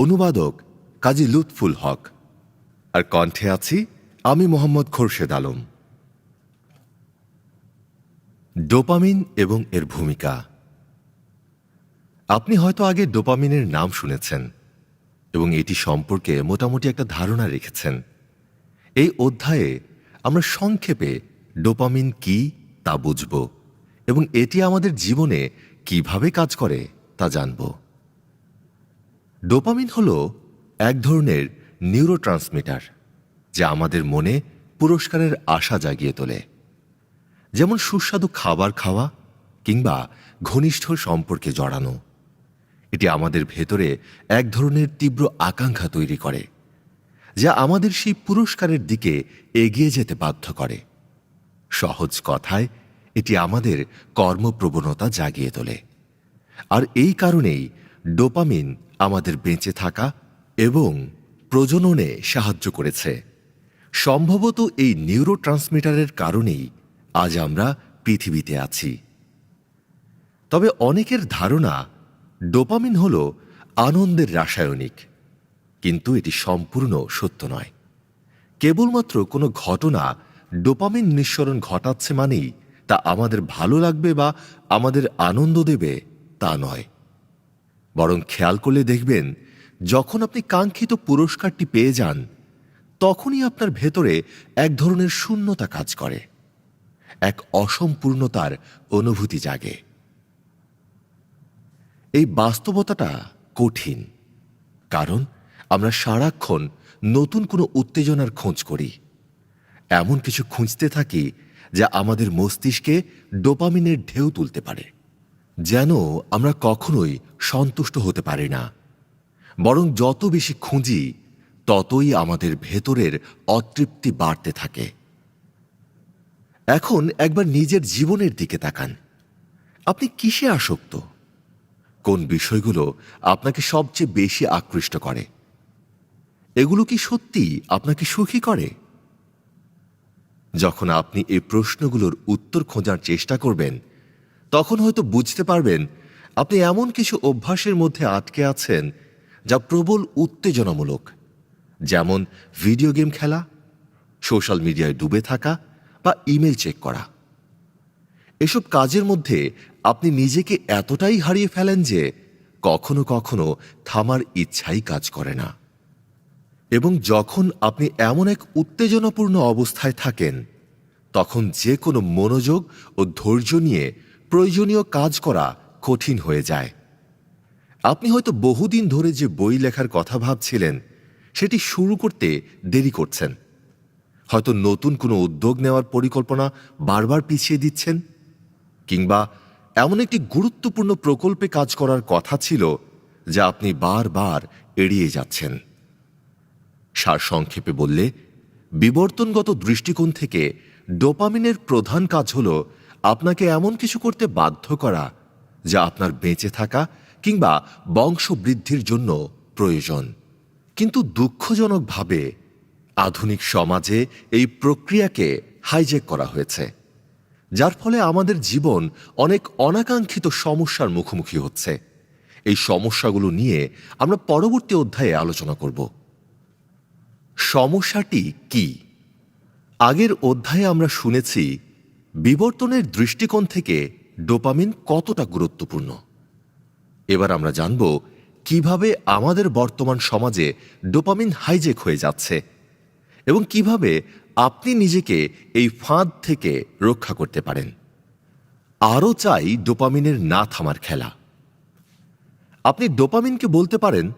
অনুবাদক কাজী লুৎফুল হক। আর কণ্ঠে আছি আমি মোহাম্মদ খোরশেদ আলম। ডোপামিন এবং এর ভূমিকা। আপনি হয়তো আগে ডোপামিনের নাম শুনেছেন এবং এটি সম্পর্কে মোটামুটি একটা ধারণা রেখেছেন। এই অধ্যায়ে আমরা সংক্ষেপে ডোপামিন কি তা বুঝব এবং এটি আমাদের জীবনে কীভাবে কাজ করে তা জানব। ডোপামিন হল এক ধরনের নিউরোট্রান্সমিটার যা আমাদের মনে পুরস্কারের আশা জাগিয়ে তোলে। যেমন সুস্বাদু খাবার খাওয়া কিংবা ঘনিষ্ঠ সম্পর্কে জড়ানো। এটি আমাদের ভেতরে এক ধরনের তীব্র আকাঙ্ক্ষা তৈরি করে, যা আমাদের সেই পুরস্কারের দিকে এগিয়ে যেতে বাধ্য করে। সহজ কথায়, এটি আমাদের কর্মপ্রবণতা জাগিয়ে তোলে। আর এই কারণেই ডোপামিন আমাদের বেঁচে থাকা এবং প্রজননে সাহায্য করেছে। সম্ভবত এই নিউরো ট্রান্সমিটারের কারণেই আজ আমরা পৃথিবীতে আছি। তবে অনেকের ধারণা ডোপামিন হল আনন্দের রাসায়নিক, কিন্তু এটি সম্পূর্ণ সত্য নয়। কেবলমাত্র কোনো ঘটনা ডোপামিন নিঃসরণ ঘটাচ্ছে মানেই তা আমাদের ভালো লাগবে বা আমাদের আনন্দ দেবে তা নয়। বরং খেয়াল করলে দেখবেন, যখন আপনি কাঙ্ক্ষিত পুরস্কারটি পেয়ে যান, তখনই আপনার ভেতরে এক ধরনের শূন্যতা কাজ করে, এক অসম্পূর্ণতার অনুভূতি জাগে। এই বাস্তবতাটা কঠিন, কারণ আমরা সারাক্ষণ নতুন কোনো উত্তেজনার খোঁজ করি। এমন কিছু খুঁজতে থাকি যা আমাদের মস্তিষ্কে ডোপামিনের ঢেউ তুলতে পারে। যেন আমরা কখনোই সন্তুষ্ট হতে পারি না। বরং যত বেশি খুঁজি, ততই আমাদের ভেতরের অতৃপ্তি বাড়তে থাকে। এখন একবার নিজের জীবনের দিকে তাকান। আপনি কিসে আসক্ত? কোন বিষয়গুলো আপনাকে সবচেয়ে বেশি আকৃষ্ট করে? এগুলো কি সত্যি আপনাকে সুখী করে? যখন আপনি এই প্রশ্নগুলোর উত্তর খোঁজার চেষ্টা করবেন তখন হয়তো বুঝতে পারবেন আপনি এমন কিছু অভ্যাসের মধ্যে আটকে আছেন যা প্রবল উত্তেজনামূলক। যেমন ভিডিও গেম খেলা, সোশ্যাল মিডিয়ায় ডুবে থাকা বা ইমেল চেক করা। এসব কাজের মধ্যে আপনি নিজেকে এতটাই হারিয়ে ফেলেন যে কখনো কখনো থামার ইচ্ছাই কাজ করে না। এবং যখন আপনি এমন এক উত্তেজনাপূর্ণ অবস্থায় থাকেন, তখন যে কোনো মনোযোগ ও ধৈর্য নিয়ে প্রয়োজনীয় কাজ করা কঠিন হয়ে যায়। আপনি হয়তো বহুদিন ধরে যে বই লেখার কথা ভাবছিলেন, সেটি শুরু করতে দেরি করছেন। হয়তো নতুন কোনো উদ্যোগ নেওয়ার পরিকল্পনা বারবার পিছিয়ে দিচ্ছেন, কিংবা এমন একটি গুরুত্বপূর্ণ প্রকল্পে কাজ করার কথা ছিল যা আপনি বারবার এড়িয়ে যাচ্ছেন। সার সংক্ষেপে বললে, বিবর্তনগত দৃষ্টিকোণ থেকে ডোপামিনের প্রধান কাজ হল আপনাকে এমন কিছু করতে বাধ্য করা যা আপনার বেঁচে থাকা কিংবা বংশবৃদ্ধির জন্য প্রয়োজন। কিন্তু দুঃখজনকভাবে আধুনিক সমাজে এই প্রক্রিয়াকে হাইজ্যাক করা হয়েছে, যার ফলে আমাদের জীবন অনেক অনাকাঙ্ক্ষিত সমস্যার মুখোমুখি হচ্ছে। এই সমস্যাগুলো নিয়ে আমরা পরবর্তী অধ্যায়ে আলোচনা করব। সমস্যাটি কি? আগের অধ্যায়ে আমরা শুনেছি বিবর্তনের দৃষ্টিকোণ থেকে ডোপামিন কতটা গুরুত্বপূর্ণ? এবার আমরা জানব কীভাবে আমাদের বর্তমান সমাজে ডোপামিন হাইজেক হয়ে যাচ্ছে এবং কীভাবে আপনি নিজেকে এই ফাঁদ থেকে রক্ষা করতে পারেন। আরও চাই ডোপামিনের না থামার খেলা। আপনি ডোপামিনকে বলতে পারেন,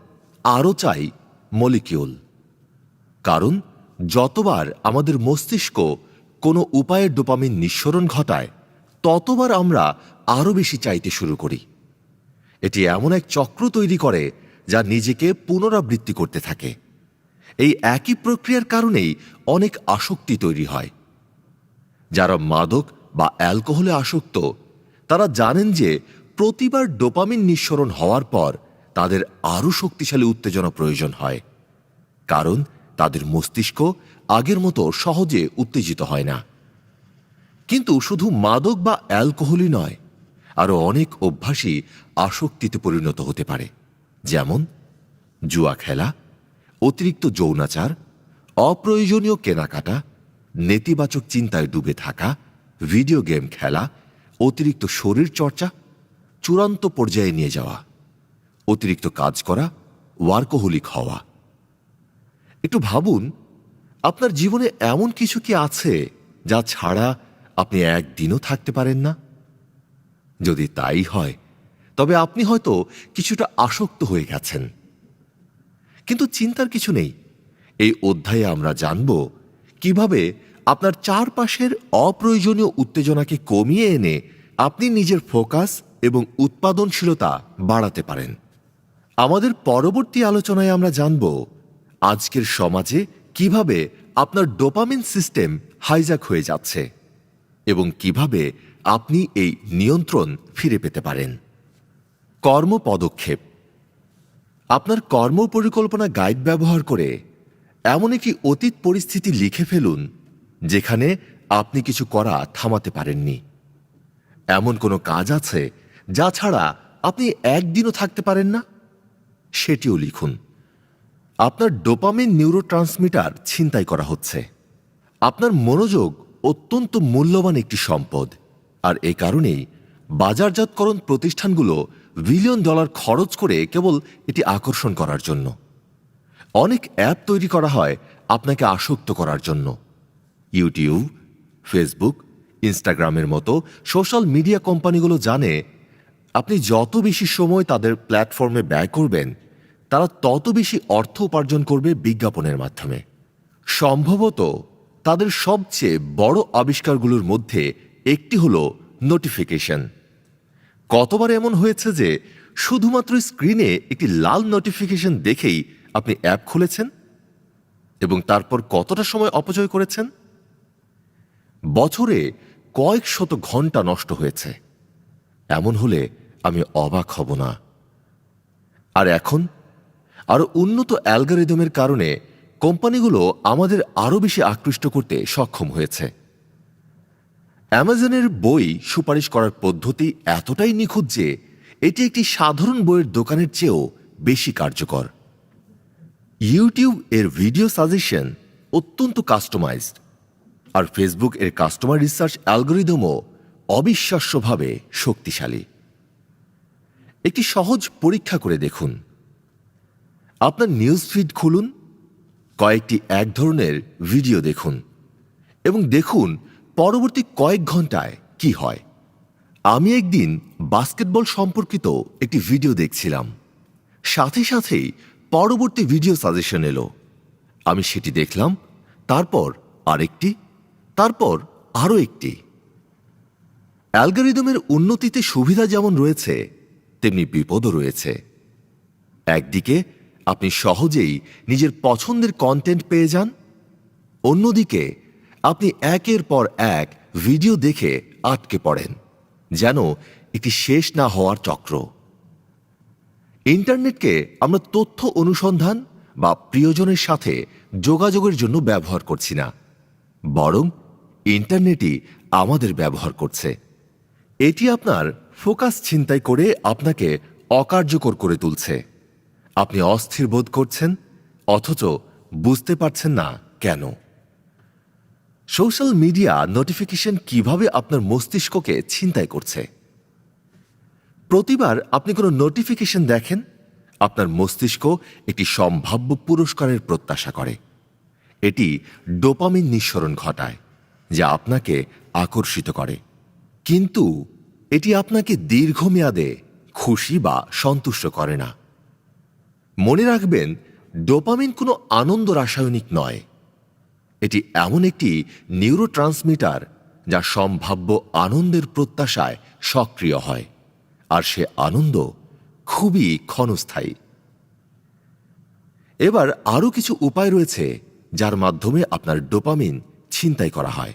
আরও চাই মলিকিউল। কারণ যতবার আমাদের মস্তিষ্ক কোনো উপায়ে ডোপামিন নিঃসরণ ঘটায়, ততবার আমরা আরও বেশি চাইতে শুরু করি। এটি এমন এক চক্র তৈরি করে যা নিজেকে পুনরাবৃত্তি করতে থাকে। এই একই প্রক্রিয়ার কারণেই অনেক আসক্তি তৈরি হয়। যারা মাদক বা অ্যালকোহলে আসক্ত, তারা জানেন যে প্রতিবার ডোপামিন নিঃসরণ হওয়ার পর তাদের আরও শক্তিশালী উত্তেজনা প্রয়োজন হয়। কারণ তাদের মস্তিষ্ক আগের মতো সহজে উত্তেজিত হয় না। কিন্তু শুধু মাদক বা অ্যালকোহলই নয়, আরও অনেক অভ্যাসই আসক্তিতে পরিণত হতে পারে, যেমন জুয়া খেলা, অতিরিক্ত যৌনাচার, অপ্রয়োজনীয় কেনাকাটা, নেতিবাচক চিন্তায় ডুবে থাকা, ভিডিও গেম খেলা, অতিরিক্ত শরীর চর্চা, চূড়ান্ত পর্যায়ে নিয়ে যাওয়া, অতিরিক্ত কাজ করা, ওয়ার্কোহলিক হওয়া। একটু ভাবুন, আপনার জীবনে এমন কিছু কি আছে যা ছাড়া আপনি একদিনও থাকতে পারেন না? যদি তাই হয়, তবে আপনি হয়তো কিছুটা আসক্ত হয়ে গেছেন। কিন্তু চিন্তার কিছু নেই। এই অধ্যায়ে আমরা জানব কীভাবে আপনার চারপাশের অপ্রয়োজনীয় উত্তেজনাকে কমিয়ে এনে আপনি নিজের ফোকাস এবং উৎপাদনশীলতা বাড়াতে পারেন। আমাদের পরবর্তী আলোচনায় আমরা জানব আজকের সমাজে কীভাবে আপনার ডোপামিন সিস্টেম হাইজ্যাক হয়ে যাচ্ছে এবং কীভাবে আপনি এই নিয়ন্ত্রণ ফিরে পেতে পারেন। কর্ম পদক্ষেপ। আপনার কর্ম পরিকল্পনা গাইড ব্যবহার করে এমন একটি অতীত পরিস্থিতি লিখে ফেলুন, যেখানে আপনি কিছু করা থামাতে পারেননি। এমন কোনো কাজ আছে যা ছাড়া আপনি একদিনও থাকতে পারেন না? সেটিও লিখুন। আপনার ডোপামিন নিউরোট্রান্সমিটার ছিনতাই করা হচ্ছে। আপনার মনোযোগ অত্যন্ত মূল্যবান একটি সম্পদ। আর এই কারণেই বাজারজাতকরণ প্রতিষ্ঠানগুলো বিলিয়ন ডলার খরচ করে কেবল এটি আকর্ষণ করার জন্য। অনেক অ্যাপ তৈরি করা হয় আপনাকে আসক্ত করার জন্য। ইউটিউব, ফেসবুক, ইনস্টাগ্রামের মতো সোশ্যাল মিডিয়া কোম্পানিগুলো জানে আপনি যত বেশি সময় তাদের প্ল্যাটফর্মে ব্যয় করবেন তারা তত বেশি অর্থ উপার্জন করবে বিজ্ঞাপনের মাধ্যমে। সম্ভবত তাদের সবচেয়ে বড় আবিষ্কারগুলোর মধ্যে একটি হল নোটিফিকেশন। কতবার এমন হয়েছে যে শুধুমাত্র স্ক্রিনে একটি লাল নোটিফিকেশন দেখেই আপনি অ্যাপ খুলেছেন? এবং তারপর কতটা সময় অপচয় করেছেন? বছরে কয়েক শত ঘণ্টা নষ্ট হয়েছে। এমন হলে আমি অবাক হব না। আর এখন আরও উন্নত অ্যালগারিদমের কারণে কোম্পানিগুলো আমাদের আরও বেশি আকৃষ্ট করতে সক্ষম হয়েছে। অ্যামাজনের বই সুপারিশ করার পদ্ধতি এতটাই নিখুঁত যে এটি একটি সাধারণ বইয়ের দোকানের চেয়েও বেশি কার্যকর। ইউটিউব এর ভিডিও সাজেশন অত্যন্ত কাস্টমাইজড আর ফেসবুক এর কাস্টমার রিসার্চ অ্যালগোরিদমও অবিশ্বাস্যভাবে শক্তিশালী। একটি সহজ পরীক্ষা করে দেখুন। আপনার নিউজ ফিড খুলুন, কয়েকটি এক ধরনের ভিডিও দেখুন এবং দেখুন পরবর্তী কয়েক ঘন্টায় কি হয়। আমি একদিন বাস্কেটবল সম্পর্কিত একটি ভিডিও দেখছিলাম। সাথে সাথেই পরবর্তী ভিডিও সাজেশন এলো। আমি সেটি দেখলাম, তারপর আরেকটি, তারপর আরও একটি। অ্যালগোরিদমের উন্নতিতে সুবিধা যেমন রয়েছে, তেমনি বিপদও রয়েছে। একদিকে আপনি সহজেই নিজের পছন্দের কন্টেন্ট পেয়ে যান। অন্যদিকে, আপনি একের পর এক ভিডিও দেখে আটকে পড়েন, যেন একটি শেষ না হওয়ার চক্র। ইন্টারনেটকে আমরা তথ্য অনুসন্ধান বা প্রিয়জনের সাথে যোগাযোগের জন্য ব্যবহার করছি না, বরং ইন্টারনেটই আমাদের ব্যবহার করছে। এটি আপনার ফোকাস ছিনতাই করে আপনাকে অকার্যকর করে তুলছে। আপনি অস্থির বোধ করছেন, অথচ বুঝতে পারছেন না কেন? সোশ্যাল মিডিয়া নোটিফিকেশন কীভাবে আপনার মস্তিষ্ককে ছিনতাই করছে? প্রতিবার আপনি কোনো নোটিফিকেশন দেখেন, আপনার মস্তিষ্ক একটি সম্ভাব্য পুরস্কারের প্রত্যাশা করে। এটি ডোপামিন নিঃসরণ ঘটায়, যা আপনাকে আকর্ষিত করে। কিন্তু এটি আপনাকে দীর্ঘমেয়াদে খুশি বা সন্তুষ্ট করে না। মনে রাখবেন, ডোপামিন কোনো আনন্দ রাসায়নিক নয়। এটি এমন একটি নিউরোট্রান্সমিটার যা সম্ভাব্য আনন্দের প্রত্যাশায় সক্রিয় হয়, আর সে আনন্দ খুবই ক্ষণস্থায়ী। এবার আরও কিছু উপায় রয়েছে যার মাধ্যমে আপনার ডোপামিন ছিনতাই করা হয়।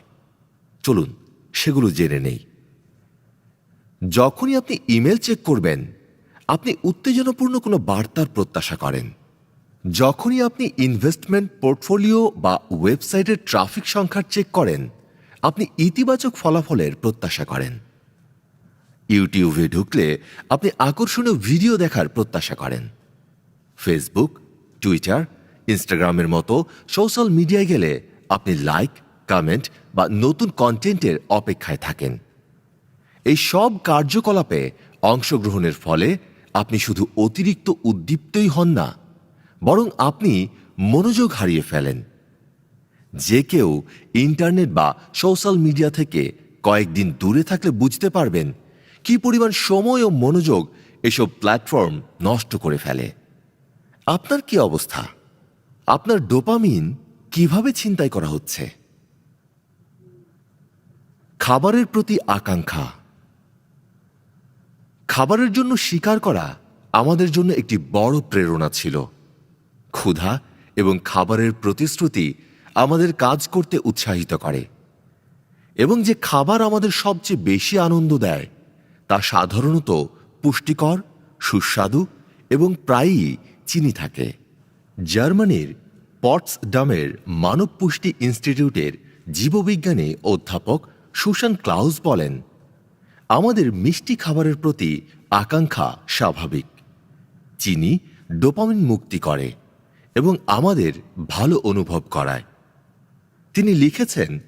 চলুন, সেগুলো জেনে নেই। যখনই আপনি ইমেল চেক করবেন আপনি উত্তেজনাপূর্ণ কোনো বার্তার প্রত্যাশা করেন। যখনই আপনি ইনভেস্টমেন্ট পোর্টফোলিও বা ওয়েবসাইটের ট্রাফিক সংখ্যার চেক করেন, আপনি ইতিবাচক ফলাফলের প্রত্যাশা করেন। ইউটিউবে ঢুকলে আপনি আকর্ষণীয় ভিডিও দেখার প্রত্যাশা করেন। ফেসবুক টুইটার ইনস্টাগ্রামের মতো সোশ্যাল মিডিয়ায় গেলে আপনি লাইক কমেন্ট বা নতুন কন্টেন্টের অপেক্ষায় থাকেন। এই সব কার্যকলাপে অংশগ্রহণের ফলে আপনি শুধু অতিরিক্ত উদ্দীপ্তই হন না, বরং আপনি মনোযোগ হারিয়ে ফেলেন। যে কেউ ইন্টারনেট বা সোশ্যাল মিডিয়া থেকে কয়েকদিন দূরে থাকলে বুঝতে পারবেন কি পরিমাণ সময় ও মনোযোগ এসব প্ল্যাটফর্ম নষ্ট করে ফেলে। আপনার কি অবস্থা? আপনার ডোপামিন কীভাবে ছিনতাই করা হচ্ছে? খাবারের প্রতি আকাঙ্ক্ষা। খাবারের জন্য শিকার করা আমাদের জন্য একটি বড় প্রেরণা ছিল। ক্ষুধা এবং খাবারের প্রতিশ্রুতি আমাদের কাজ করতে উৎসাহিত করে। এবং যে খাবার আমাদের সবচেয়ে বেশি আনন্দ দেয়, তা সাধারণত পুষ্টিকর, সুস্বাদু এবং প্রায়ই চিনি থাকে। জার্মানির পটসডামের মানব পুষ্টি ইনস্টিটিউটের জীববিজ্ঞানী অধ্যাপক সুশান ক্লাউস বলেন আমাদের মিষ্টি খাবারের প্রতি আকাঙ্ক্ষা স্বাভাবিক। চিনি ডোপামিন মুক্তি করে এবং আমাদের ভালো অনুভব করায়। তিনি লিখেছেন,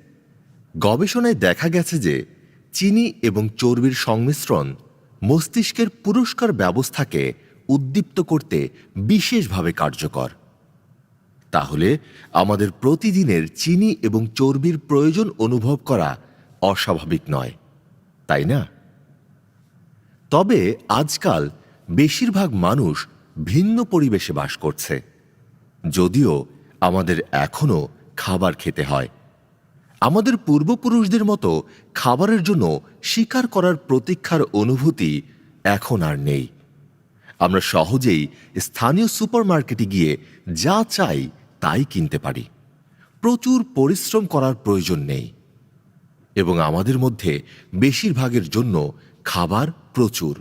গবেষণায় দেখা গেছে যে চিনি এবং চর্বির সংমিশ্রণ মস্তিষ্কের পুরস্কার ব্যবস্থাকে উদ্দীপ্ত করতে বিশেষভাবে কার্যকর। তাহলে আমাদের প্রতিদিনের চিনি এবং চর্বির প্রয়োজন অনুভব করা অস্বাভাবিক নয়। তাই না? তবে আজকাল বেশিরভাগ মানুষ ভিন্ন পরিবেশে বাস করছে। যদিও আমাদের এখনও খাবার খেতে হয়। আমাদের পূর্বপুরুষদের মতো খাবারের জন্য শিকার করার প্রতীক্ষার অনুভূতি এখন আর নেই। আমরা সহজেই স্থানীয় সুপারমার্কেটে গিয়ে যা চাই তাই কিনতে পারি। প্রচুর পরিশ্রম করার প্রয়োজন নেই। এবং আমাদের মধ্যে বেশিরভাগের জন্য খাবার প্রচুর।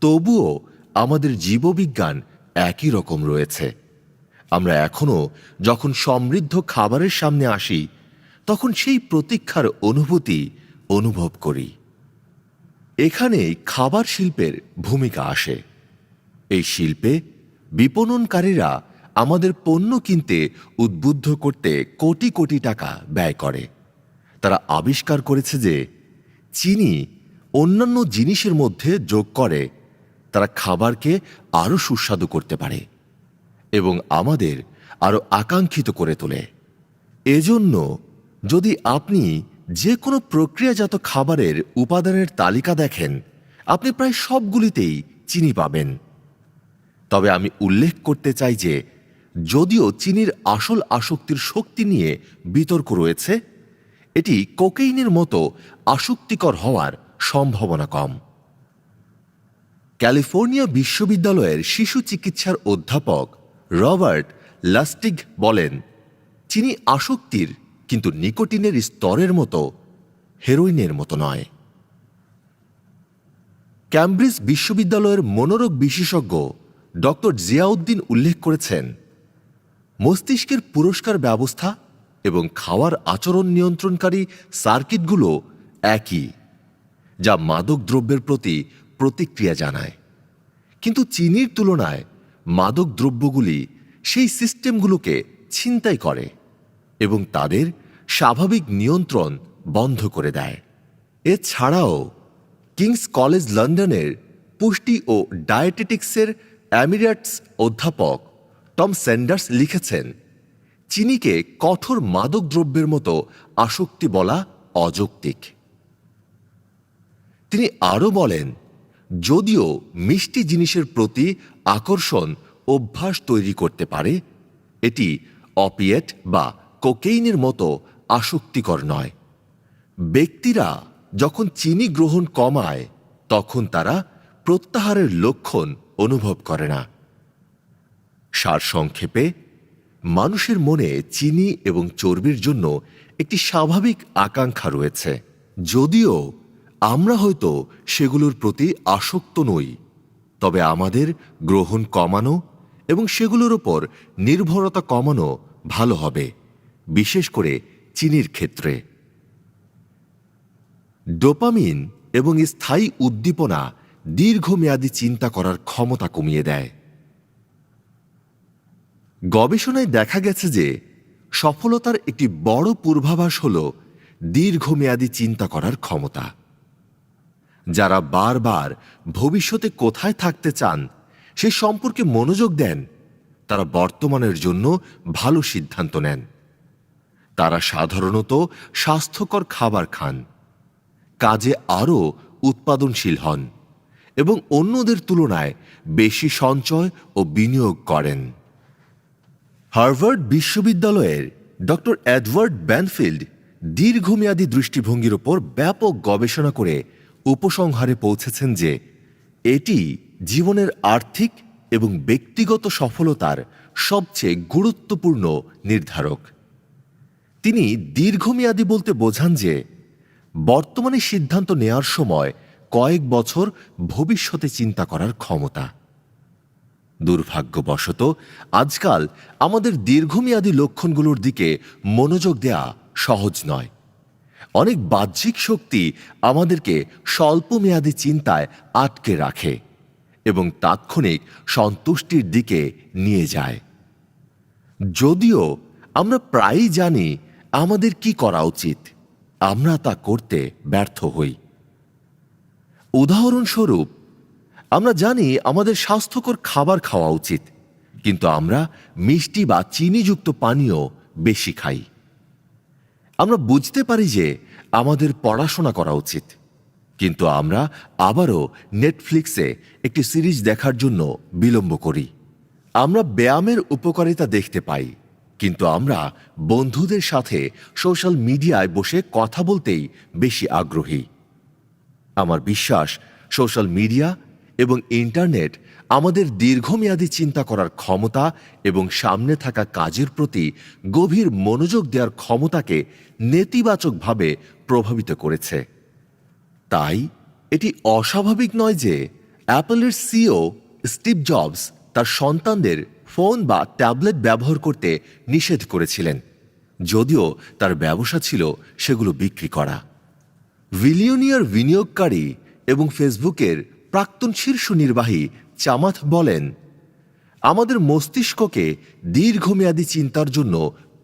তবুও আমাদের জীববিজ্ঞান একই রকম রয়েছে। আমরা এখনও যখন সমৃদ্ধ খাবারের সামনে আসি, তখন সেই প্রতীক্ষার অনুভূতি অনুভব করি। এখানে খাবার শিল্পের ভূমিকা আসে। এই শিল্পে বিপণনকারীরা আমাদের পণ্য কিনতে উদ্বুদ্ধ করতে কোটি কোটি টাকা ব্যয় করে। তারা আবিষ্কার করেছে যে চিনি অন্যান্য জিনিসের মধ্যে যোগ করে, তারা খাবারকে আরও সুস্বাদু করতে পারে এবং আমাদের আরও আকাঙ্ক্ষিত করে তোলে। এজন্য যদি আপনি যে কোনো প্রক্রিয়াজাত খাবারের উপাদানের তালিকা দেখেন, আপনি প্রায় সবগুলিতেই চিনি পাবেন। তবে আমি উল্লেখ করতে চাই যে যদিও চিনির আসল আসক্তির শক্তি নিয়ে বিতর্ক রয়েছে এটি কোকেইনের মতো আসক্তিকর হওয়ার সম্ভাবনা কম। ক্যালিফোর্নিয়া বিশ্ববিদ্যালয়ের শিশু চিকিৎসার অধ্যাপক রবার্ট লাস্টিগ বলেন চিনি আসক্তির কিন্তু নিকোটিনের স্তরের মতো, হেরোইনের মতো নয়। ক্যামব্রিজ বিশ্ববিদ্যালয়ের মনোরোগ বিশেষজ্ঞ ডক্টর জিয়াউদ্দিন উল্লেখ করেছেন, মস্তিষ্কের পুরস্কার ব্যবস্থা এবং খাওয়ার আচরণ নিয়ন্ত্রণকারী সার্কিটগুলো একই, যা মাদক দ্রব্যের প্রতি প্রতিক্রিয়া জানায়। কিন্তু চিনির তুলনায় মাদক দ্রব্যগুলি সেই সিস্টেমগুলোকে ছিনতাই করে এবং তাদের স্বাভাবিক নিয়ন্ত্রণ বন্ধ করে দেয়। এছাড়াও, কিংস কলেজ লন্ডনের পুষ্টি ও ডায়েটেটিক্সের অ্যামিরাটস অধ্যাপক টম স্যান্ডার্স লিখেছেন চিনিকে কঠোর মাদক দ্রব্যের মতো আসক্তি বলা অযৌক্তিক। তিনি আরও বলেন, যদিও মিষ্টি জিনিসের প্রতি আকর্ষণ অভ্যাস তৈরি করতে পারে, এটি অপিয়েট বা কোকেইনের মতো আসক্তিকর নয়। ব্যক্তিরা যখন চিনি গ্রহণ কমায়, তখন তারা প্রত্যাহারের লক্ষণ অনুভব করে না। সারসংক্ষেপে মানুষের মনে চিনি এবং চর্বির জন্য একটি স্বাভাবিক আকাঙ্ক্ষা রয়েছে। যদিও আমরা হয়তো সেগুলোর প্রতি আসক্ত নই, তবে আমাদের গ্রহণ কমানো এবং সেগুলোর ওপর নির্ভরতা কমানো ভালো হবে, বিশেষ করে চিনির ক্ষেত্রে। ডোপামিন এবং স্থায়ী উদ্দীপনা দীর্ঘমেয়াদী চিন্তা করার ক্ষমতা কমিয়ে দেয়। গবেষণায় দেখা গেছে যে সফলতার একটি বড় পূর্বাভাস হল দীর্ঘমেয়াদী চিন্তা করার ক্ষমতা। যারা বারবার ভবিষ্যতে কোথায় থাকতে চান, সে সম্পর্কে মনোযোগ দেন, তারা বর্তমানের জন্য ভালো সিদ্ধান্ত নেন। তারা সাধারণত স্বাস্থ্যকর খাবার খান, কাজে আরও উৎপাদনশীল হন এবং অন্যদের তুলনায় বেশি সঞ্চয় ও বিনিয়োগ করেন। হার্ভার্ড বিশ্ববিদ্যালয়ের ডক্টর এডওয়ার্ড ব্যানফিল্ড দীর্ঘমেয়াদী দৃষ্টিভঙ্গির ওপর ব্যাপক গবেষণা করে উপসংহারে পৌঁছেছেন যে এটি জীবনের আর্থিক এবং ব্যক্তিগত সফলতার সবচেয়ে গুরুত্বপূর্ণ নির্ধারক। তিনি দীর্ঘমেয়াদী বলতে বোঝান যে বর্তমানে সিদ্ধান্ত নেয়ার সময় কয়েক বছর ভবিষ্যতে চিন্তা করার ক্ষমতা। দুর্ভাগ্যবশত, আজকাল আমাদের দীর্ঘমেয়াদী লক্ষণগুলোর দিকে মনোযোগ দেয়া সহজ নয়। অনেক বাহ্যিক শক্তি আমাদেরকে স্বল্পমেয়াদী চিন্তায় আটকে রাখে এবং তাৎক্ষণিক সন্তুষ্টির দিকে নিয়ে যায়। যদিও আমরা প্রায়ই জানি আমাদের কি করা উচিত, আমরা তা করতে ব্যর্থ হই। উদাহরণস্বরূপ আমরা জানি আমাদের স্বাস্থ্যকর খাবার খাওয়া উচিত, কিন্তু আমরা মিষ্টি বা চিনিযুক্ত পানীয় বেশি খাই। আমরা বুঝতে পারি যে আমাদের পড়াশোনা করা উচিত, কিন্তু আমরা আবারও নেটফ্লিক্সে একটি সিরিজ দেখার জন্য বিলম্ব করি। আমরা ব্যায়ামের উপকারিতা দেখতে পাই, কিন্তু আমরা বন্ধুদের সাথে সোশ্যাল মিডিয়ায় বসে কথা বলতেই বেশি আগ্রহী। আমার বিশ্বাস, সোশ্যাল মিডিয়া এবং ইন্টারনেট আমাদের দীর্ঘমেয়াদী চিন্তা করার ক্ষমতা এবং সামনে থাকা কাজের প্রতি গভীর মনোযোগ দেওয়ার ক্ষমতাকে নেতিবাচকভাবে প্রভাবিত করেছে। তাই এটি অস্বাভাবিক নয় যে অ্যাপলের সিও স্টিভ জবস তার সন্তানদের ফোন বা ট্যাবলেট ব্যবহার করতে নিষেধ করেছিলেন, যদিও তার ব্যবসা ছিল সেগুলো বিক্রি করা। ভিলিয়নিয়ার বিনিয়োগকারী এবং ফেসবুকের প্রাক্তন শীর্ষ নির্বাহী চামাথ বলেন, আমাদের মস্তিষ্ককে দীর্ঘমেয়াদী চিন্তার জন্য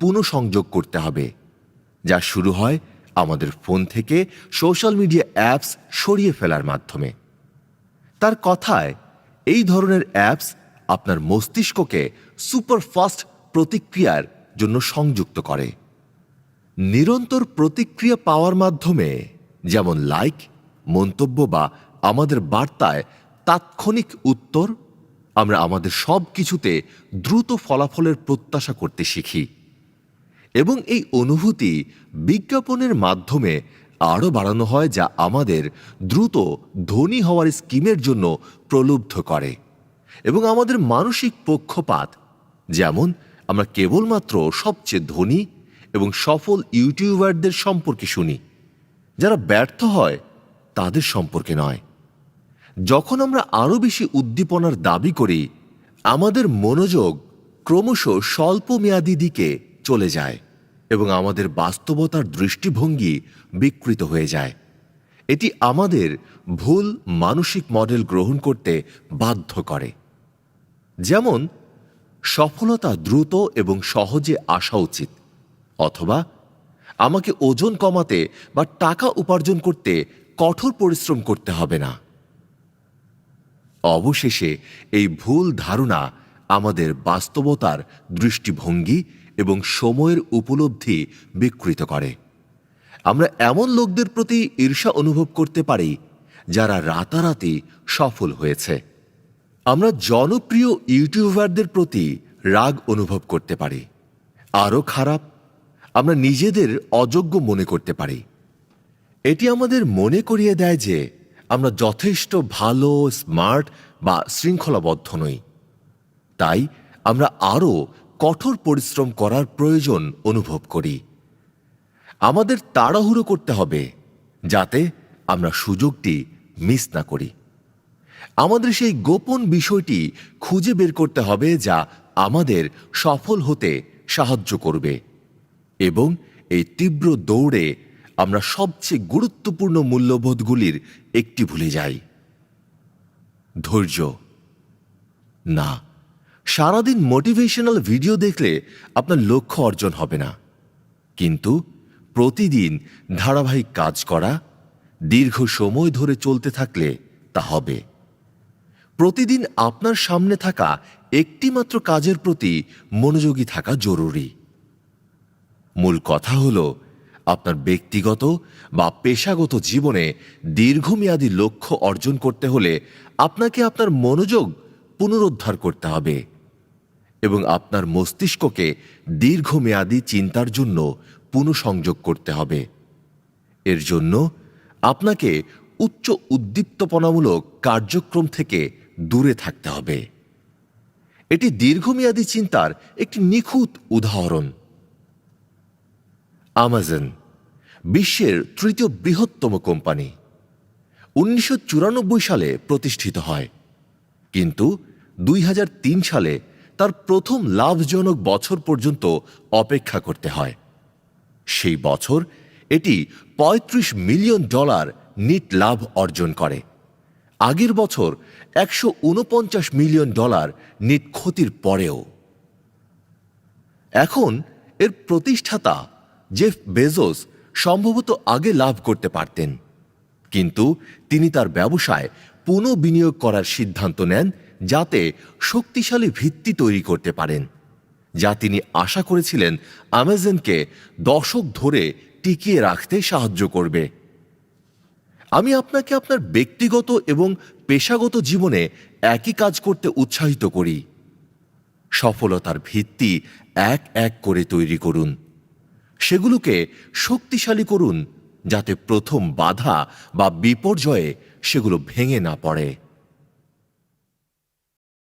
পুনঃসংযোগ করতে হবে, যা শুরু হয় আমাদের ফোন থেকে সোশ্যাল মিডিয়া অ্যাপস সরিয়ে ফেলার মাধ্যমে। তার কথায়, এই ধরনের অ্যাপস আপনার মস্তিষ্ককে সুপারফাস্ট প্রতিক্রিয়ার জন্য সংযুক্ত করে। নিরন্তর প্রতিক্রিয়া পাওয়ার মাধ্যমে, যেমন লাইক, মন্তব্য বা আমাদের বার্তায় তাৎক্ষণিক উত্তর, আমরা আমাদের সব কিছুতে দ্রুত ফলাফলের প্রত্যাশা করতে শিখি। এবং এই অনুভূতি বিজ্ঞাপনের মাধ্যমে আরও বাড়ানো হয় যা আমাদের দ্রুত ধনী হওয়ার স্কিমের জন্য প্রলুব্ধ করে। এবং আমাদের মানসিক পক্ষপাত, যেমন আমরা কেবলমাত্র সবচেয়ে ধনী এবং সফল ইউটিউবারদের সম্পর্কে শুনি, যারা ব্যর্থ হয় তাদের সম্পর্কে নয়। যখন আমরা আরও বেশি উদ্দীপনার দাবি করি, আমাদের মনোযোগ ক্রমশ স্বল্পমেয়াদী দিকে চলে যায় এবং আমাদের বাস্তবতার দৃষ্টিভঙ্গি বিকৃত হয়ে যায়। এটি আমাদের ভুল মানসিক মডেল গ্রহণ করতে বাধ্য করে। যেমন, সফলতা দ্রুত এবং সহজে আসা উচিত, অথবা আমাকে ওজন কমাতে বা টাকা উপার্জন করতে কঠোর পরিশ্রম করতে হবে না। অবশেষে এই ভুল ধারণা আমাদের বাস্তবতার দৃষ্টিভঙ্গি এবং সময়ের উপলব্ধি বিকৃত করে। আমরা এমন লোকদের প্রতি ঈর্ষা অনুভব করতে পারি, যারা রাতারাতি সফল হয়েছে। আমরা জনপ্রিয় ইউটিউবারদের প্রতি রাগ অনুভব করতে পারি। আরও খারাপ, আমরা নিজেদের অযোগ্য মনে করতে পারি। এটি আমাদের মনে করিয়ে দেয় যে আমরা যথেষ্ট ভালো স্মার্ট বা শৃঙ্খলাবদ্ধ নই। তাই আমরা আরও কঠোর পরিশ্রম করার প্রয়োজন অনুভব করি। আমাদের তাড়াহুড়ো করতে হবে, যাতে আমরা সুযোগটি মিস না করি। আমাদের সেই গোপন বিষয়টি খুঁজে বের করতে হবে যা আমাদের সফল হতে সাহায্য করবে এবং এই তীব্র দৌড়ে আমরা সবচেয়ে গুরুত্বপূর্ণ মূল্যবোধগুলির একটি ভুলে যাই। ধৈর্য। না, সারাদিন মোটিভেশনাল ভিডিও দেখলে আপনার লক্ষ্য অর্জন হবে না। কিন্তু প্রতিদিন ধারাবাহিক কাজ করা, দীর্ঘ সময় ধরে চলতে থাকলে তা হবে। প্রতিদিন আপনার সামনে থাকা একটিমাত্র কাজের প্রতি মনোযোগী থাকা জরুরি। মূল কথা হল আপনার ব্যক্তিগত বা পেশাগত জীবনে দীর্ঘমেয়াদী লক্ষ্য অর্জন করতে হলে আপনাকে আপনার মনোযোগ পুনরুদ্ধার করতে হবে এবং আপনার মস্তিষ্ককে দীর্ঘমেয়াদী চিন্তার জন্য পুনঃসংযোগ করতে হবে। এর জন্য আপনাকে উচ্চ উদ্দীপ্তপনামূলক কার্যক্রম থেকে দূরে থাকতে হবে। এটি দীর্ঘমেয়াদী চিন্তার একটি নিখুঁত উদাহরণ। আমাজন বিশ্বের তৃতীয় বৃহত্তম কোম্পানি, উনিশশো চুরানব্বই সালে প্রতিষ্ঠিত হয়। কিন্তু দুই হাজার তিন সালে তার প্রথম লাভজনক বছর পর্যন্ত অপেক্ষা করতে হয়। সেই বছর এটি ৩৫ মিলিয়ন ডলার নিট লাভ অর্জন করে। আগের বছর একশো ঊনপঞ্চাশ মিলিয়ন ডলার নিট ক্ষতির পরেও। এখন এর প্রতিষ্ঠাতা জেফ বেজোস সম্ভবত আগে লাভ করতে পারতেন। কিন্তু তিনি তার ব্যবসায় পুনঃবিনিয়োগ করার সিদ্ধান্ত নেন যাতে শক্তিশালী ভিত্তি তৈরি করতে পারেন, যা তিনি আশা করেছিলেন অ্যামাজনকে দশক ধরে টিকিয়ে রাখতে সাহায্য করবে। আমি আপনাকে আপনার ব্যক্তিগত এবং পেশাগত জীবনে একই কাজ করতে উৎসাহিত করি। সফলতার ভিত্তি এক এক করে তৈরি করুন। সেগুলোকে শক্তিশালী করুন যাতে প্রথম বাধা বা বিপর্যয়ে সেগুলো ভেঙে না পড়ে।